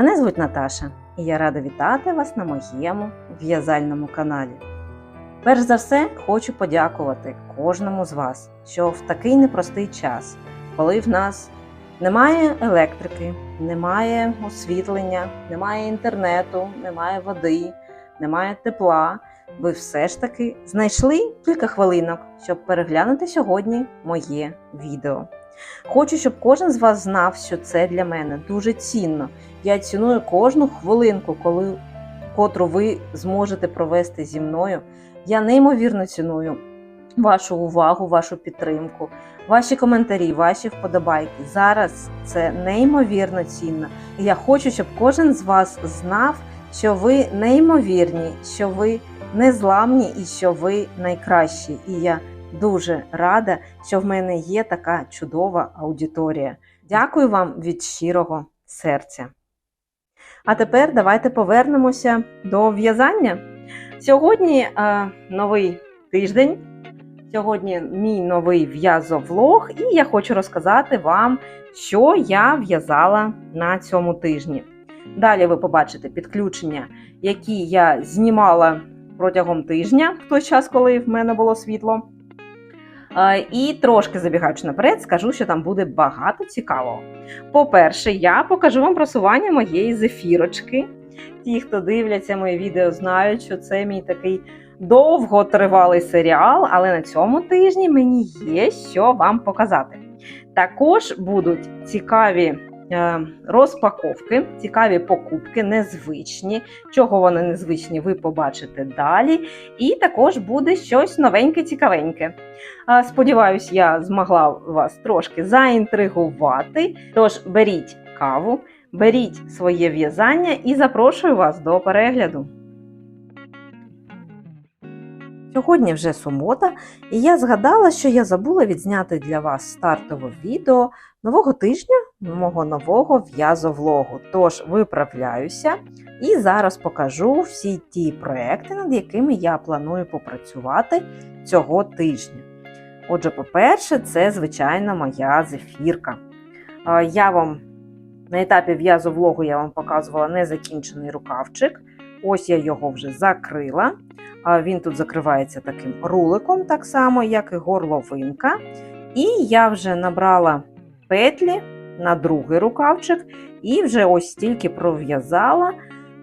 Мене звуть Наташа, і я рада вітати вас на моєму в'язальному каналі. Перш за все, хочу подякувати кожному з вас, що в такий непростий час, коли в нас немає електрики, немає освітлення, немає інтернету, немає води, немає тепла, ви все ж таки знайшли кілька хвилинок, щоб переглянути сьогодні моє відео. Хочу, щоб кожен з вас знав, що це для мене дуже цінно. Я ціную кожну хвилинку, коли, котру ви зможете провести зі мною. Я неймовірно ціную вашу увагу, вашу підтримку, ваші коментарі, ваші вподобайки. Зараз це неймовірно цінно. І я хочу, щоб кожен з вас знав, що ви неймовірні, що ви незламні і що ви найкращі. І я дуже рада, що в мене є така чудова аудиторія. Дякую вам від щирого серця. А тепер давайте повернемося до в'язання. Сьогодні е, новий тиждень, сьогодні мій новий в'язовлог, і я хочу розказати вам, що я в'язала на цьому тижні. Далі ви побачите підключення, які я знімала протягом тижня, в той час, коли в мене було світло. Е, І трошки забігаючи наперед, скажу, що там буде багато цікавого. По-перше, я покажу вам просування моєї зефірочки. Ті, хто дивляться мої відео, знають, що це мій такий довготривалий серіал, але на цьому тижні мені є що вам показати. Також будуть цікаві розпаковки, цікаві покупки, незвичні. Чого вони незвичні, ви побачите далі. І також буде щось новеньке, цікавеньке. Сподіваюсь, я змогла вас трошки заінтригувати. Тож беріть каву, беріть своє в'язання і запрошую вас до перегляду. Сьогодні вже субота, і я згадала, що я забула відзняти для вас стартове відео нового тижня, мого нового в'язовлогу. Тож виправляюся і зараз покажу всі ті проекти, над якими я планую попрацювати цього тижня. Отже, по-перше, це, звичайно, моя зефірка. Я вам на етапі в'язовлогу я вам показувала незакінчений рукавчик. Ось я його вже закрила. Він тут закривається таким руликом, так само, як і горловинка. І я вже набрала петлі на другий рукавчик і вже ось стільки пров'язала.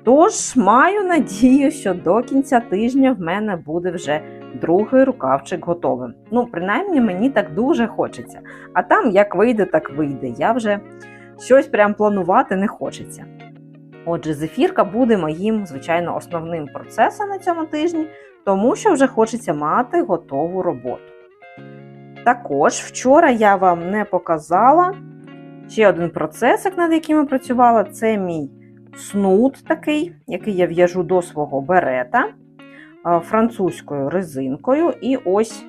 Тож маю надію, що до кінця тижня в мене буде вже другий рукавчик готовим. Ну, принаймні, мені так дуже хочеться. А там як вийде, так вийде. Я вже щось прям планувати не хочеться. Отже, зефірка буде моїм, звичайно, основним процесом на цьому тижні, тому що вже хочеться мати готову роботу. Також вчора я вам не показала ще один процесик, над яким я працювала, це мій снуд такий, який я в'яжу до свого берета французькою резинкою. І ось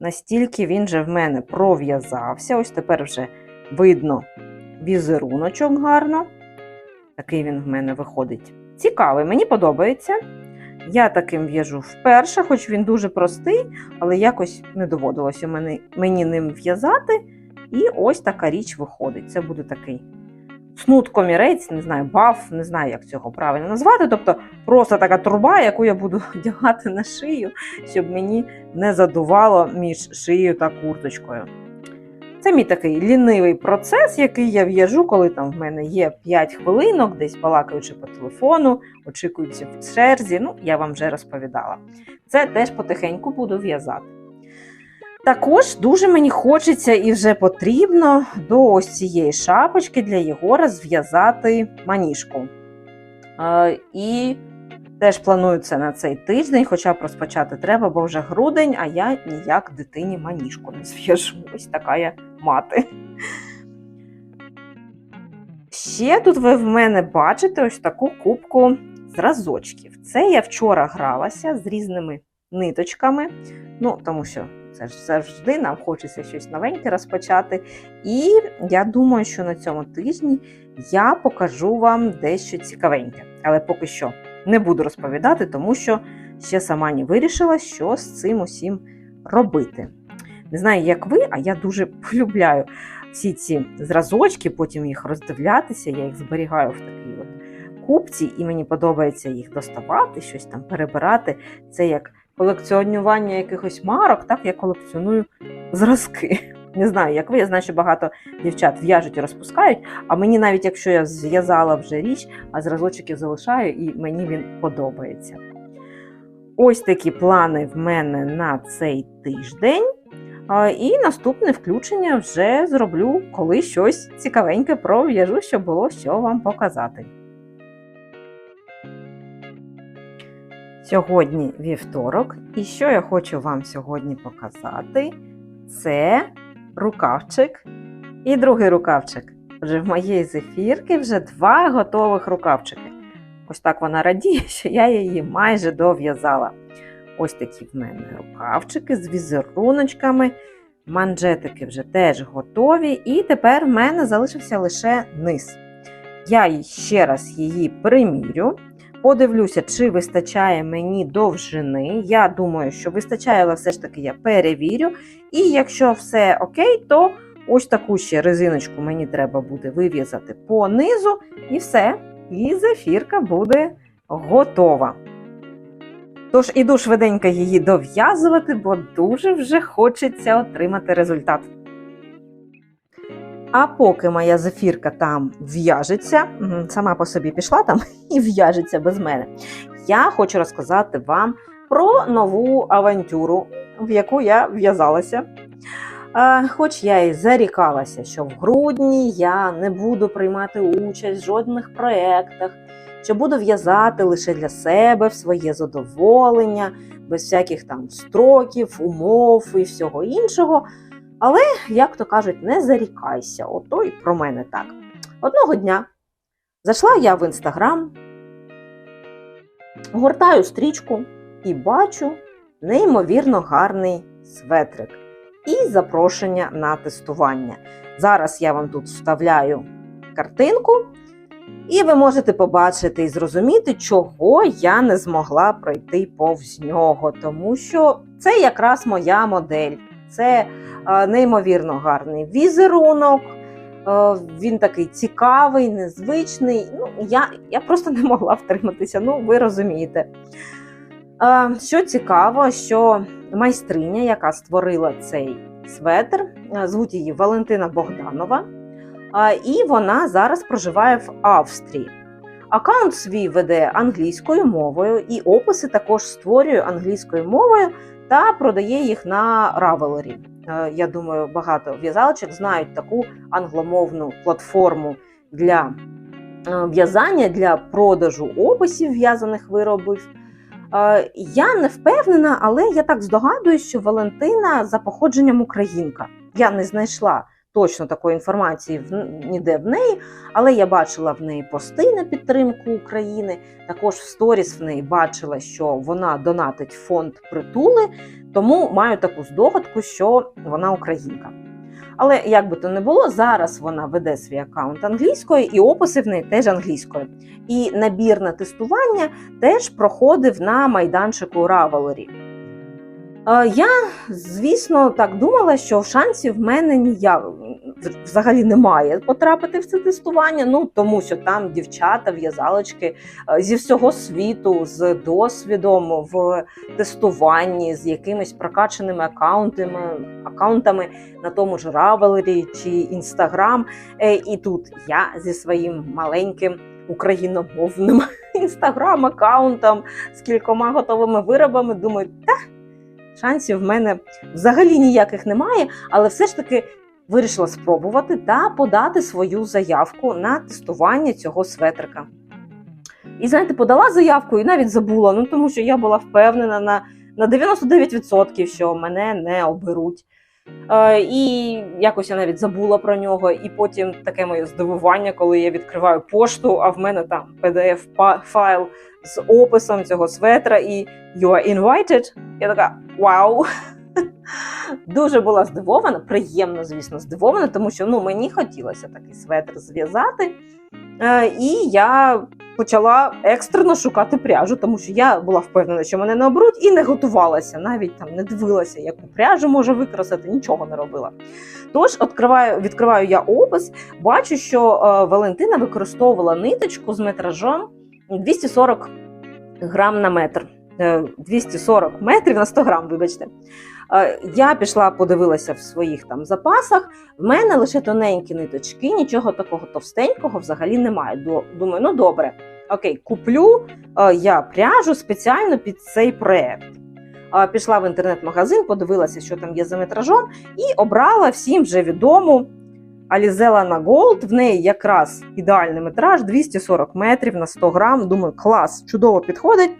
настільки він же в мене пров'язався. Ось тепер вже видно візеруночок гарно. Такий він в мене виходить. Цікавий, мені подобається. Я таким в'яжу вперше, хоч він дуже простий, але якось не доводилося мені, мені ним в'язати. І ось така річ виходить. Це буде такий снуд комірець, не знаю, баф, не знаю, як цього правильно назвати. Тобто просто така труба, яку я буду одягати на шию, щоб мені не задувало між шиєю та курточкою. Це мій такий лінивий процес, який я в'яжу, коли там в мене є 5 хвилинок, десь балакаючи по телефону, очікуючи в черзі. Ну, я вам вже розповідала. Це теж потихеньку буду в'язати. Також дуже мені хочеться і вже потрібно до ось цієї шапочки для Єгора зв'язати маніжку. Е, і теж планую на цей тиждень, хоча б розпочати треба, бо вже грудень, а я ніяк дитині маніжку не зв'яжу. Ось така я мати. Ще тут ви в мене бачите ось таку кубку зразочків. Це я вчора гралася з різними ниточками, ну, тому що це ж завжди нам хочеться щось новеньке розпочати. І я думаю, що на цьому тижні я покажу вам дещо цікавеньке. Але поки що не буду розповідати, тому що ще сама не вирішила, що з цим усім робити. Не знаю, як ви, а я дуже полюбляю всі ці зразочки, потім їх роздивлятися. Я їх зберігаю в такій от купці, і мені подобається їх доставати, щось там перебирати. Це як колекціонування якихось марок, так я колекціоную зразки. Не знаю, як ви, я знаю, що багато дівчат в'яжуть і розпускають, а мені навіть якщо я зв'язала вже річ, а зразочок я залишаю, і мені він подобається. Ось такі плани в мене на цей тиждень. І наступне включення вже зроблю, коли щось цікавеньке пров'яжу, щоб було що вам показати. Сьогодні вівторок, і що я хочу вам сьогодні показати, це рукавчик і другий рукавчик. Отже, в моєї зефірки вже два готових рукавчики. Ось так вона радіє, що я її майже дов'язала. Ось такі в мене рукавчики з візеруночками. Манжетики вже теж готові. І тепер в мене залишився лише низ. Я ще раз її примірю. Подивлюся, чи вистачає мені довжини. Я думаю, що вистачає, але все ж таки я перевірю. І якщо все окей, то ось таку ще резиночку мені треба буде вив'язати по низу, і все. І зефірка буде готова. Тож іду швиденько її дов'язувати, бо дуже вже хочеться отримати результат. А поки моя зефірка там в'яжеться, сама по собі пішла там і в'яжеться без мене, я хочу розказати вам про нову авантюру, в яку я в'язалася. Хоч я і зарікалася, що в грудні я не буду приймати участь в жодних проєктах, що буду в'язати лише для себе в своє задоволення, без всяких там строків, умов і всього іншого. Але, як то кажуть, не зарікайся, ото й про мене так. Одного дня зайшла я в інстаграм, гортаю стрічку і бачу неймовірно гарний светрик і запрошення на тестування. Зараз я вам тут вставляю картинку, і ви можете побачити і зрозуміти, чого я не змогла пройти повз нього, тому що це якраз моя модель. Це неймовірно гарний візерунок. Він такий цікавий, незвичний. Ну, Я я просто не могла втриматися, ну ви розумієте. Що цікаво, що майстриня, яка створила цей светр, звуть її Валентина Богданова, і вона зараз проживає в Австрії. Аккаунт свій веде англійською мовою, і описи також створює англійською мовою та продає їх на Ravelry. Я думаю, багато в'язалочок знають таку англомовну платформу для в'язання для продажу описів в'язаних виробів. Я не впевнена, але я так здогадуюсь, що Валентина за походженням українка. Я не знайшла точно такої інформації в, ніде в неї, але я бачила в неї пости на підтримку України. Також в сторіс в неї бачила, що вона донатить фонд притули, тому маю таку здогадку, що вона українка. Але як би то не було, зараз вона веде свій аккаунт англійською, і описи в неї теж англійською. І набір на тестування теж проходив на майданчику Ravelry. Я, звісно, так думала, що шансів в мене ніяк взагалі немає потрапити в це тестування. Ну тому що там дівчата, в'язалочки зі всього світу, з досвідом в тестуванні, з якимись прокачаними аккаунтами, аккаунтами на тому ж Ravelry чи Instagram. Е, і тут я зі своїм маленьким україномовним інстаграм-аккаунтом з кількома готовими виробами думаю, та шансів в мене взагалі ніяких немає, але все ж таки вирішила спробувати та подати свою заявку на тестування цього светрика. І знаєте, подала заявку і навіть забула, ну тому що я була впевнена на на 99%, що мене не оберуть. Е, І якось я навіть забула про нього. І потім таке моє здивування, коли я відкриваю пошту, а в мене там PDF-файл з описом цього светра і You are invited. Я така вау! Дуже була здивована, приємно, звісно, здивована, тому що ну, мені хотілося такий светр зв'язати. Е, І я почала екстрено шукати пряжу, тому що я була впевнена, що мене не оберуть, і не готувалася, навіть там не дивилася, яку пряжу може використати, нічого не робила. Тож відкриваю, відкриваю я опис, бачу, що е, Валентина використовувала ниточку з метражом 240 грам на метр. Е, 240 метрів на 100 грам, вибачте. Е, Я пішла, подивилася в своїх там запасах. В мене лише тоненькі ниточки, нічого такого товстенького взагалі немає. Думаю, ну добре, окей, куплю е, я пряжу спеціально під цей проект. Е, Пішла в інтернет-магазин, подивилася, що там є за метражом, і обрала всім вже відому Алізела на Gold. В неї якраз ідеальний метраж 240 метрів на 100 грам. Думаю, клас, чудово підходить.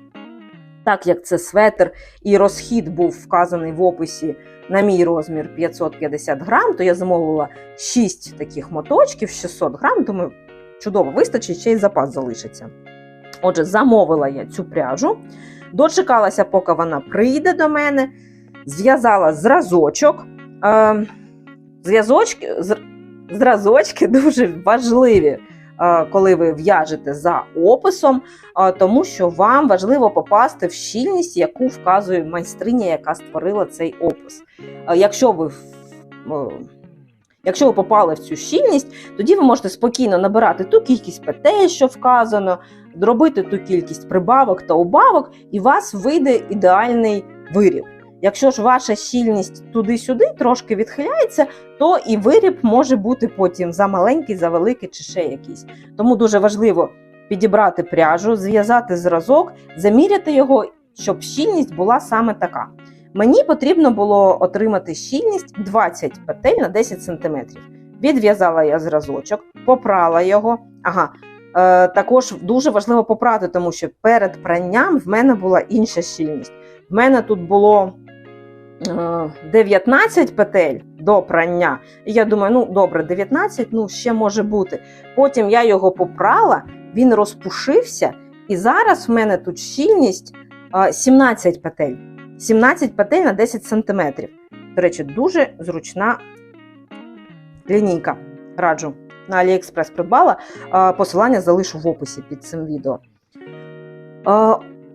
Так як це светр і розхід був вказаний в описі на мій розмір 550 грам, то я замовила 6 таких моточків 600 грам. Думаю, чудово вистачить, ще й запас залишиться. Отже, замовила я цю пряжу, дочекалася, поки вона прийде до мене, зв'язала зразочок. Е, зв'язочки, зразочки дуже важливі, коли ви в'яжете за описом, е, тому що вам важливо попасти в щільність, яку вказує майстриня, яка створила цей опис. Е, Якщо ви е, Якщо ви попали в цю щільність, тоді ви можете спокійно набирати ту кількість петель, що вказано, робити ту кількість прибавок та убавок, і у вас вийде ідеальний виріб. Якщо ж ваша щільність туди-сюди трошки відхиляється, то і виріб може бути потім за маленький, за великий чи ще якийсь. Тому дуже важливо підібрати пряжу, зв'язати зразок, заміряти його, щоб щільність була саме така. Мені потрібно було отримати щільність 20 петель на 10 см. Відв'язала я зразочок, попрала його. Ага, е, також дуже важливо попрати, тому що перед пранням в мене була інша щільність. В мене тут було 19 петель до прання. І я думаю, ну добре, 19, ну ще може бути. Потім я його попрала, він розпушився, і зараз в мене тут щільність е, 17 петель. 17 петель на 10 см. До речі, дуже зручна лінійка. Раджу. На AliExpress придбала. Е, Посилання залишу в описі під цим відео.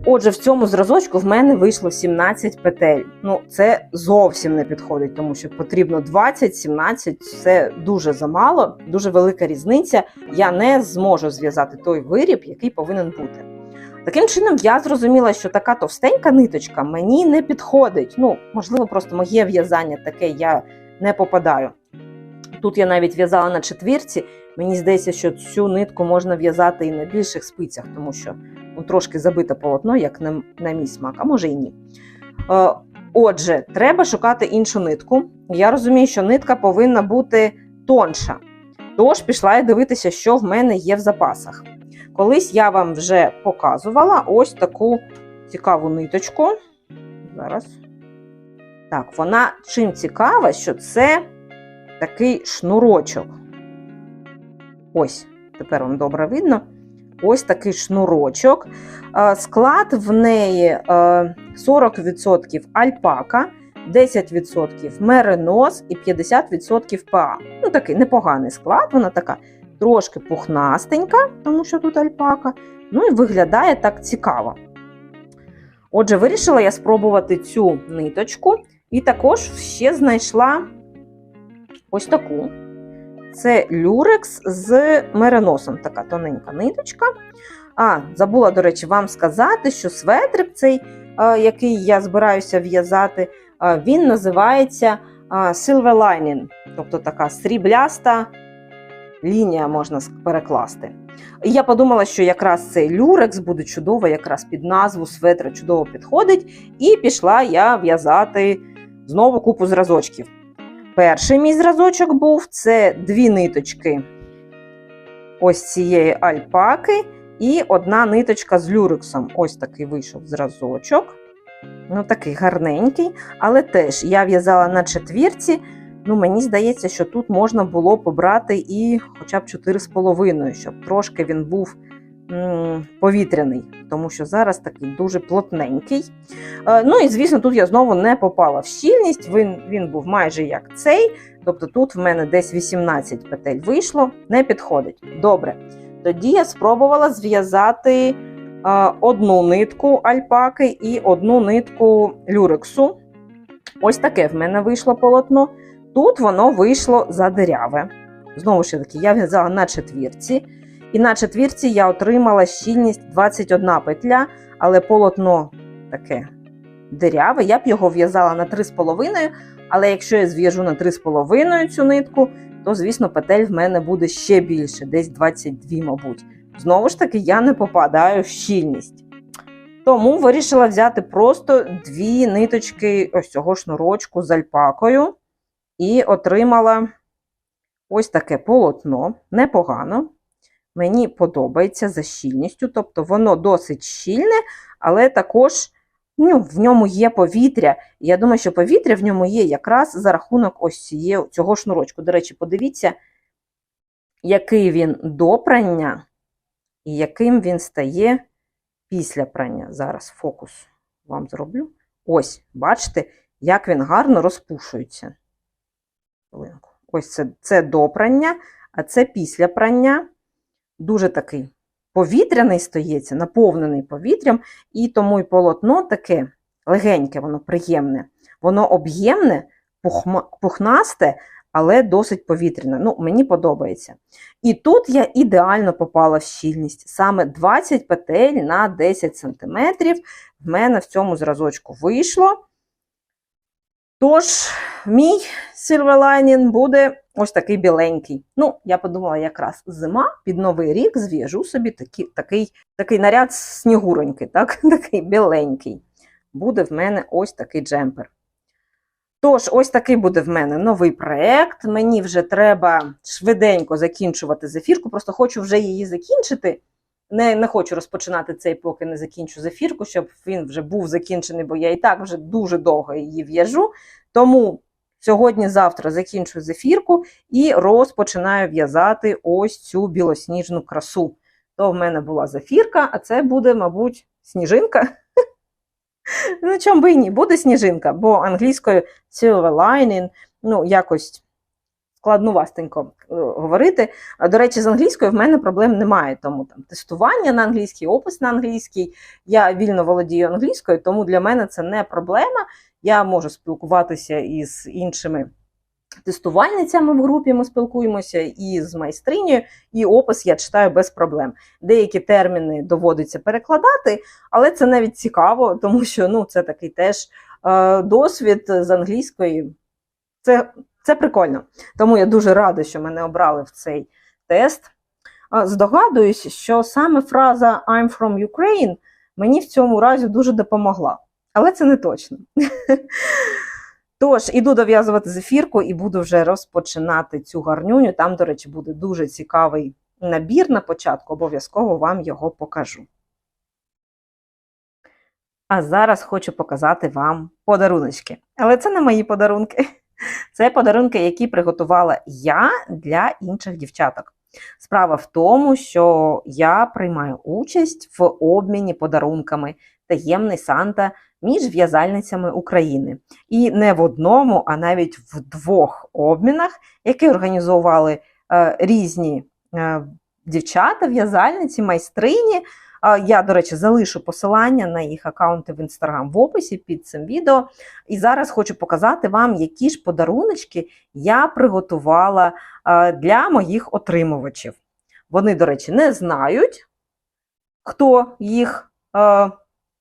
Отже, в цьому зразочку в мене вийшло 17 петель. Ну, це зовсім не підходить, тому що потрібно 20, 17, це дуже замало, дуже велика різниця. Я не зможу зв'язати той виріб, який повинен бути. Таким чином, я зрозуміла, що така товстенька ниточка мені не підходить. Ну, можливо, просто моє в'язання таке, я не попадаю. Тут я навіть в'язала на четвірці. Мені здається, що цю нитку можна в'язати і на більших спицях, тому що ну, трошки забите полотно, як на, на мій смак, а може і ні. Е, отже, треба шукати іншу нитку. Я розумію, що нитка повинна бути тонша. Тож пішла я дивитися, що в мене є в запасах. Колись я вам вже показувала ось таку цікаву ниточку. Зараз. Так, вона чим цікава, що це такий шнурочок. Ось, тепер вам добре видно. Ось такий шнурочок. Е, Склад в неї е, 40% альпака, 10% меринос і 50% ПА. Ну, такий непоганий склад, вона така трошки пухнастенька, тому що тут альпака. Ну і виглядає так цікаво. Отже, вирішила я спробувати цю ниточку, і також ще знайшла ось таку. Це люрекс з мериносом, така тоненька ниточка. А, забула, до речі, вам сказати, що светрик цей, е, який я збираюся в'язати, е, він називається е, Silver Lining, тобто така срібляста лінія можна перекласти. І я подумала, що якраз цей люрекс буде чудово, якраз під назву светра чудово підходить. І пішла я в'язати знову купу зразочків. Перший мій зразочок був це дві ниточки ось цієї альпаки і одна ниточка з люрексом. Ось такий вийшов зразочок. Ну, такий гарненький, але теж я в'язала на четвірці. Ну, мені здається, що тут можна було побрати і хоча б 4,5, щоб трошки він був повітряний, тому що зараз такий дуже плотненький. Е, ну і звісно, тут я знову не попала в щільність. Він, він був майже як цей. Тобто тут в мене десь 18 петель вийшло, не підходить. Добре. Тоді я спробувала зв'язати е, одну нитку альпаки і одну нитку люрексу. Ось таке в мене вийшло полотно. Тут воно вийшло задиряве. Знову ж таки, я в'язала на четвірці. І на четвірці я отримала щільність 21 петля, але полотно таке диряве. Я б його в'язала на 3,5, але якщо я зв'яжу на 3,5 цю нитку, то, звісно, петель в мене буде ще більше, десь 22, мабуть. Знову ж таки, я не попадаю в щільність. Тому вирішила взяти просто дві ниточки ось цього шнурочку з альпакою і отримала ось таке полотно. Непогано. Мені подобається за щільністю, тобто воно досить щільне, але також ну, в ньому є повітря. Я думаю, що повітря в ньому є якраз за рахунок ось цього шнурочку. До речі, подивіться, який він до прання і яким він стає після прання. Зараз фокус вам зроблю. Ось, бачите, як він гарно розпушується. Ось це, це до прання, а це після прання. Дуже такий повітряний стається, наповнений повітрям, і тому і полотно таке легеньке, воно приємне. Воно об'ємне, пухнасте, але досить повітряне. Ну, мені подобається. І тут я ідеально попала в щільність. Саме 20 петель на 10 см в мене в цьому зразочку вийшло. Тож, мій Lining буде ось такий біленький. Ну, я подумала, якраз зима під новий рік зв'яжу собі такий, такий, такий наряд снігуроньки, так? такий біленький. Буде в мене ось такий джемпер. Тож, ось такий буде в мене новий проєкт. Мені вже треба швиденько закінчувати зефірку. Просто хочу вже її закінчити. Не, не хочу розпочинати цей, поки не закінчу зефірку, щоб він вже був закінчений, бо я і так вже дуже довго її в'яжу. Тому сьогодні-завтра закінчу зефірку і розпочинаю в'язати ось цю білосніжну красу. То в мене була зефірка, а це буде, мабуть, сніжинка. Ну, чому би і ні, буде сніжинка, бо англійською silver lining, ну, якось складнувастенько е, говорити. До речі, з англійською в мене проблем немає, тому там тестування на англійській, опис на англійській. Я вільно володію англійською, тому для мене це не проблема. Я можу спілкуватися із іншими тестувальницями в групі, ми спілкуємося, і з майстринею, і опис я читаю без проблем. Деякі терміни доводиться перекладати, але це навіть цікаво, тому що ну, це такий теж е, досвід з англійської. Це, це прикольно. Тому я дуже рада, що мене обрали в цей тест. Здогадуюсь, що саме фраза I'm from Ukraine мені в цьому разі дуже допомогла. Але це не точно. Тож, іду дов'язувати зефірку і буду вже розпочинати цю гарнюню. Там, до речі, буде дуже цікавий набір на початку, обов'язково вам його покажу. А зараз хочу показати вам подаруночки. Але це не мої подарунки. Це подарунки, які приготувала я для інших дівчаток. Справа в тому, що я приймаю участь в обміні подарунками таємний Санта між в'язальницями України. І не в одному, а навіть в двох обмінах, які організували е, різні е, дівчата, в'язальниці, майстрині. Я, до речі, залишу посилання на їх аккаунти в інстаграм в описі під цим відео. І зараз хочу показати вам, які ж подаруночки я приготувала для моїх отримувачів. Вони, до речі, не знають, хто їх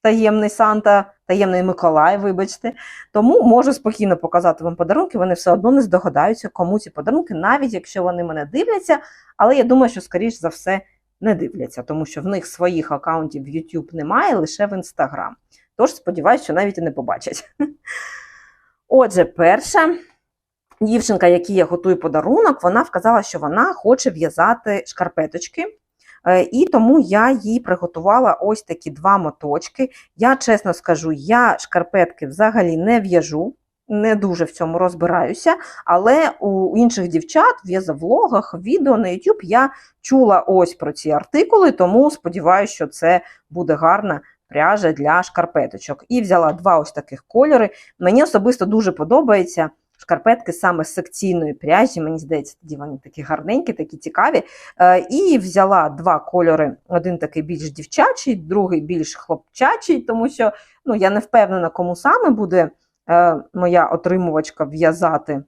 таємний Санта, таємний Миколай, вибачте. Тому можу спокійно показати вам подарунки, вони все одно не здогадаються, кому ці подарунки, навіть якщо вони мене дивляться. Але я думаю, що, скоріш за все, не дивляться, тому що в них своїх аккаунтів в YouTube немає, лише в Instagram. Тож, сподіваюся, що навіть і не побачать. Отже, перша дівчинка, якій я готую подарунок, вона вказала, що вона хоче в'язати шкарпеточки. Е, І тому я їй приготувала ось такі два моточки. Я чесно скажу, я шкарпетки взагалі не в'яжу, не дуже в цьому розбираюся, але у інших дівчат в в'язовлогах, відео на YouTube я чула ось про ці артикули, тому сподіваюся, що це буде гарна пряжа для шкарпеточок. І взяла два ось таких кольори. Мені особисто дуже подобається шкарпетки саме з секційної пряжі. Мені здається, тоді вони такі гарненькі, такі цікаві. Е, І взяла два кольори: один такий більш дівчачий, другий більш хлопчачий, тому що ну, я не впевнена, кому саме буде моя отримувачка в'язати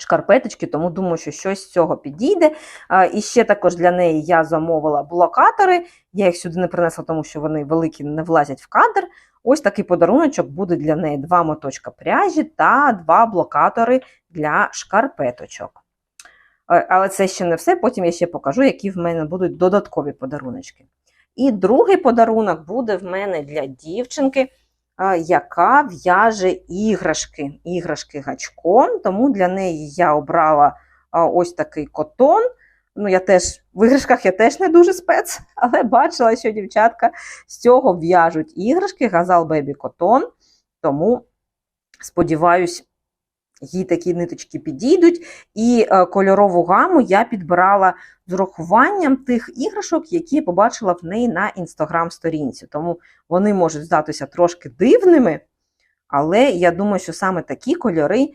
шкарпеточки, тому думаю, що щось з цього підійде. Е, І ще також для неї я замовила блокатори. Я їх сюди не принесла, тому що вони великі, не влазять в кадр. Ось такий подаруночок буде для неї два моточка пряжі та два блокатори для шкарпеточок. Е, Але це ще не все. Потім я ще покажу, які в мене будуть додаткові подаруночки. І другий подарунок буде в мене для дівчинки, е, яка в'яже іграшки, іграшки гачком. Тому для неї я обрала ось такий котон. Ну, я теж в іграшках я теж не дуже спец, але бачила, що дівчатка з цього в'яжуть іграшки, газал Бебі Котон. Тому, сподіваюсь, їй такі ниточки підійдуть. І е, кольорову гаму я підбирала з урахуванням тих іграшок, які я побачила в неї на інстаграм-сторінці. Тому вони можуть здатися трошки дивними, але я думаю, що саме такі кольори е,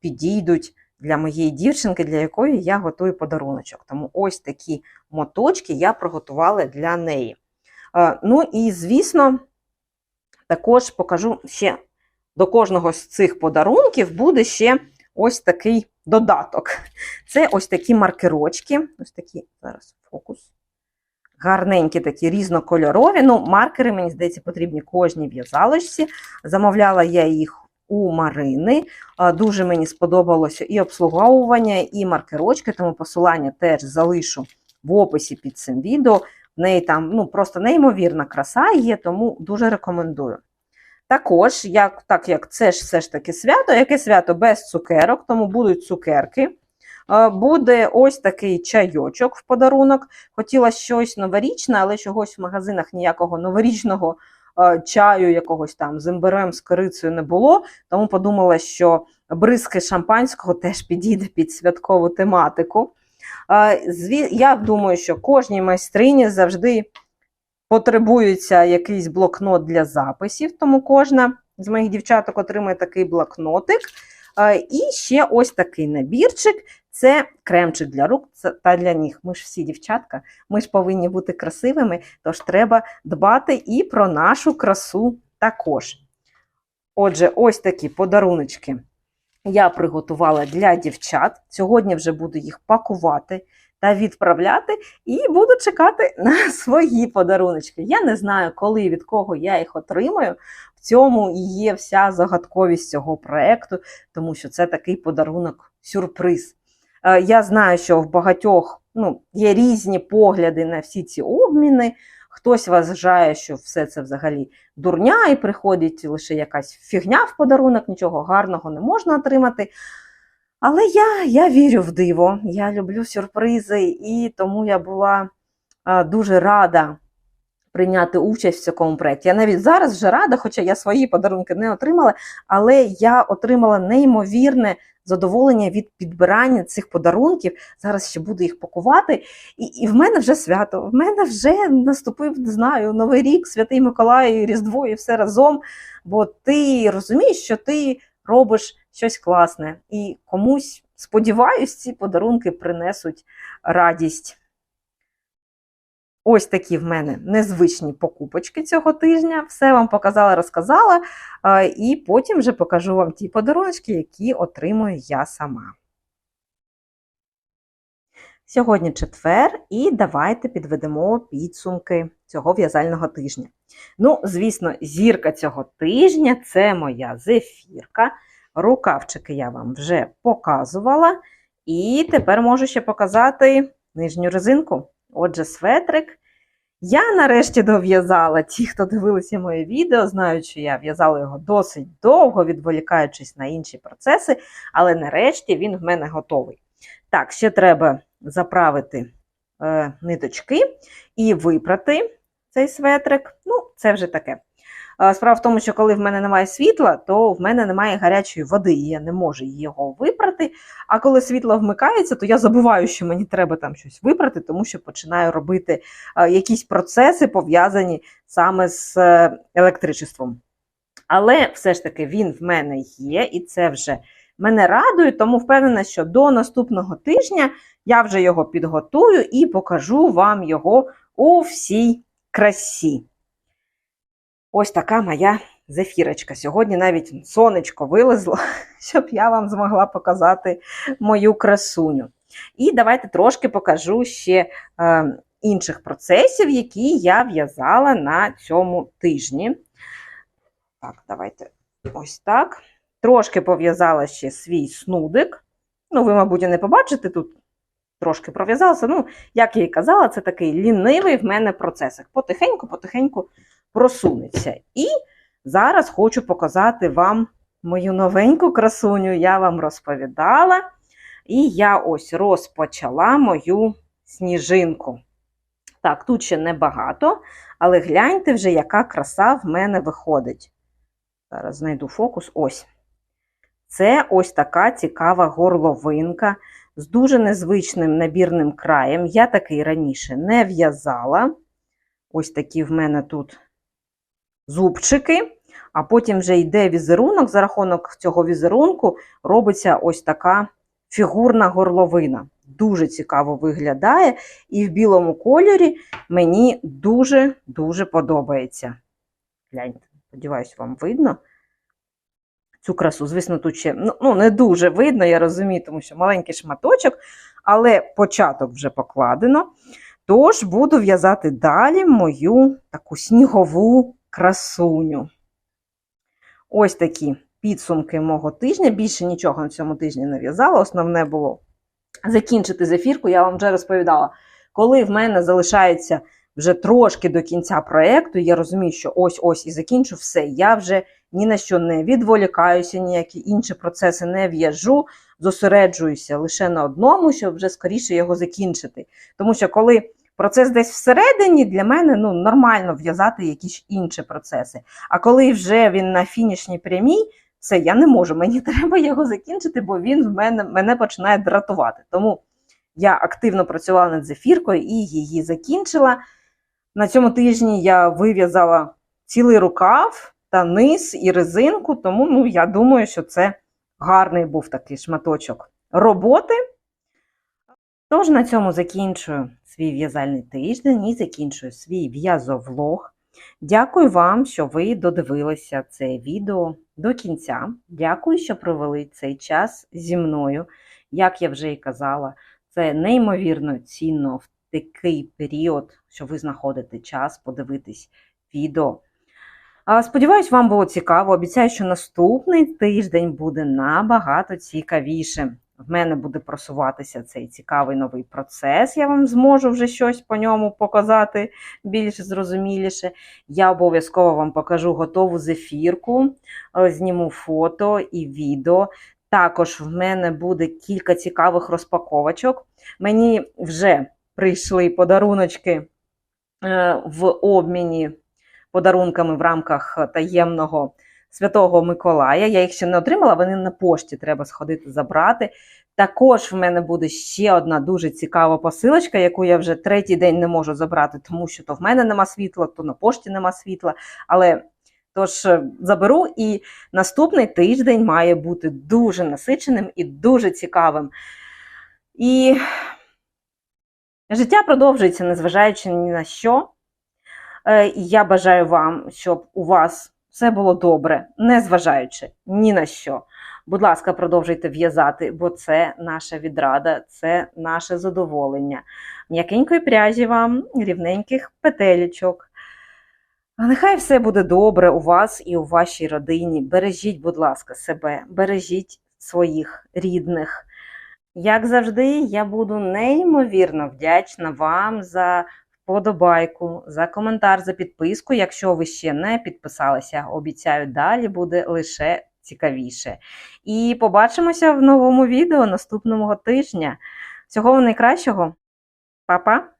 підійдуть для моєї дівчинки, для якої я готую подаруночок. Тому ось такі моточки я приготувала для неї. Е, Ну і, звісно, також покажу ще до кожного з цих подарунків буде ще ось такий додаток. Це ось такі маркерочки. Ось такі, зараз фокус. Гарненькі такі різнокольорові. Ну, маркери, мені здається, потрібні кожній в'язалочці. Замовляла я їх у Марини. Дуже мені сподобалося і обслуговування, і маркерочки, тому посилання теж залишу в описі під цим відео. В неї там ну, просто неймовірна краса є, тому дуже рекомендую. Також, як, так як це ж все ж таки свято, яке свято без цукерок, тому будуть цукерки. Е, Буде ось такий чайочок в подарунок. Хотіла щось новорічне, але чогось в магазинах ніякого новорічного е, чаю, якогось там з імбирем, з корицею не було. Тому подумала, що бризки шампанського теж підійде під святкову тематику. Е, Я думаю, що кожній майстрині завжди потребується якийсь блокнот для записів, тому кожна з моїх дівчаток отримає такий блокнотик. І ще ось такий набірчик це кремчик для рук та для ніг. Ми ж всі дівчатка, ми ж повинні бути красивими, тож треба дбати і про нашу красу також. Отже, ось такі подаруночки я приготувала для дівчат. Сьогодні вже буду їх пакувати та відправляти, і буду чекати на свої подаруночки. Я не знаю, коли і від кого я їх отримаю. В цьому і є вся загадковість цього проекту, тому що це такий подарунок-сюрприз. Е, Я знаю, що в багатьох ну, є різні погляди на всі ці обміни. Хтось вважає, що все це взагалі дурня, і приходить лише якась фігня в подарунок, нічого гарного не можна отримати. Але я, я вірю в диво, я люблю сюрпризи, і тому я була а, дуже рада прийняти участь в цьому проєкті. Я навіть зараз вже рада, хоча я свої подарунки не отримала, але я отримала неймовірне задоволення від підбирання цих подарунків. Зараз ще буду їх пакувати. І, і в мене вже свято. В мене вже наступив, не знаю, Новий рік, Святий Миколай, Різдво і все разом. Бо ти розумієш, що ти робиш щось класне. І комусь, сподіваюсь, ці подарунки принесуть радість. Ось такі в мене незвичні покупочки цього тижня. Все вам показала, розказала. І потім вже покажу вам ті подарунки, які отримую я сама. Сьогодні четвер, і давайте підведемо підсумки цього в'язального тижня. Ну, звісно, зірка цього тижня це моя зефірка. Рукавчики я вам вже показувала. І тепер можу ще показати нижню резинку. Отже, светрик. Я нарешті дов'язала. Ті, хто дивилися моє відео, знають, що я в'язала його досить довго, відволікаючись на інші процеси, але нарешті він в мене готовий. Так, ще треба заправити е, ниточки і випрати цей светрик. Ну, це вже таке. Е, Справа в тому, що коли в мене немає світла, то в мене немає гарячої води, і я не можу його випрати. А коли світло вмикається, то я забуваю, що мені треба там щось випрати, тому що починаю робити е, якісь процеси, пов'язані саме з е, електричеством. Але все ж таки він в мене є, і це вже мене радує, тому впевнена, що до наступного тижня я вже його підготую і покажу вам його у всій красі. Ось така моя зефірочка. Сьогодні навіть сонечко вилезло, щоб я вам змогла показати мою красуню. І давайте трошки покажу ще е, інших процесів, які я в'язала на цьому тижні. Так, давайте ось так. Трошки пов'язала ще свій снудик. Ну, ви, мабуть, і не побачите тут. Трошки пров'язалася. Ну, як я і казала, це такий лінивий в мене процесик. Потихеньку-потихеньку просунеться. І зараз хочу показати вам мою новеньку красуню. Я вам розповідала. І я ось розпочала мою сніжинку. Так, тут ще небагато, але гляньте вже, яка краса в мене виходить. Зараз знайду фокус. Ось. Це ось така цікава горловинка з дуже незвичним набірним краєм. Я такий раніше не в'язала. Ось такі в мене тут зубчики, а потім вже йде візерунок. За рахунок цього візерунку робиться ось така фігурна горловина. Дуже цікаво виглядає, і в білому кольорі мені дуже-дуже подобається. Гляньте, сподіваюся, вам видно цю красу. Звісно, тут ще ну, ну, не дуже видно, я розумію, тому що маленький шматочок, але початок вже покладено. Тож буду в'язати далі мою таку снігову красуню. Ось такі підсумки мого тижня. Більше нічого на цьому тижні не в'язала. Основне було закінчити зефірку, я вам вже розповідала. Коли в мене залишається вже трошки до кінця проєкту, я розумію, що ось-ось і закінчу все. Я вже ні на що не відволікаюся, ніякі інші процеси не в'яжу, зосереджуюся лише на одному, щоб вже скоріше його закінчити. Тому що коли процес десь всередині, для мене ну, нормально в'язати якісь інші процеси. А коли вже він на фінішній прямій, все, я не можу, мені треба його закінчити, бо він в мене мене починає дратувати. Тому я активно працювала над зефіркою і її закінчила. На цьому тижні я вив'язала цілий рукав та низ і резинку, тому ну, я думаю, що це гарний був такий шматочок роботи. Тож на цьому закінчую свій в'язальний тиждень і закінчую свій в'язовлог. Дякую вам, що ви додивилися це відео до кінця. Дякую, що провели цей час зі мною. Як я вже і казала, це неймовірно цінно в такий період, що ви знаходите час подивитись відео. Сподіваюсь, вам було цікаво. Обіцяю, що наступний тиждень буде набагато цікавіше. В мене буде просуватися цей цікавий новий процес. Я вам зможу вже щось по ньому показати більш зрозуміліше. Я обов'язково вам покажу готову зефірку, зніму фото і відео. Також в мене буде кілька цікавих розпаковочок. Мені вже прийшли подаруночки в обміні подарунками в рамках таємного Святого Миколая. Я їх ще не отримала, вони на пошті треба сходити забрати. Також в мене буде ще одна дуже цікава посилочка, яку я вже третій день не можу забрати, тому що то в мене нема світла, то на пошті нема світла. Але тож заберу, і наступний тиждень має бути дуже насиченим і дуже цікавим. І життя продовжується, незважаючи ні на що. І я бажаю вам, щоб у вас все було добре, незважаючи ні на що. Будь ласка, продовжуйте в'язати, бо це наша відрада, це наше задоволення. М'якенької пряжі вам, рівненьких петелечок. А нехай все буде добре у вас і у вашій родині. Бережіть, будь ласка, себе, бережіть своїх рідних. Як завжди, я буду неймовірно вдячна вам за вподобайку, за коментар, за підписку. Якщо ви ще не підписалися, обіцяю, далі буде лише цікавіше. І побачимося в новому відео наступного тижня. Всього найкращого, Па-па!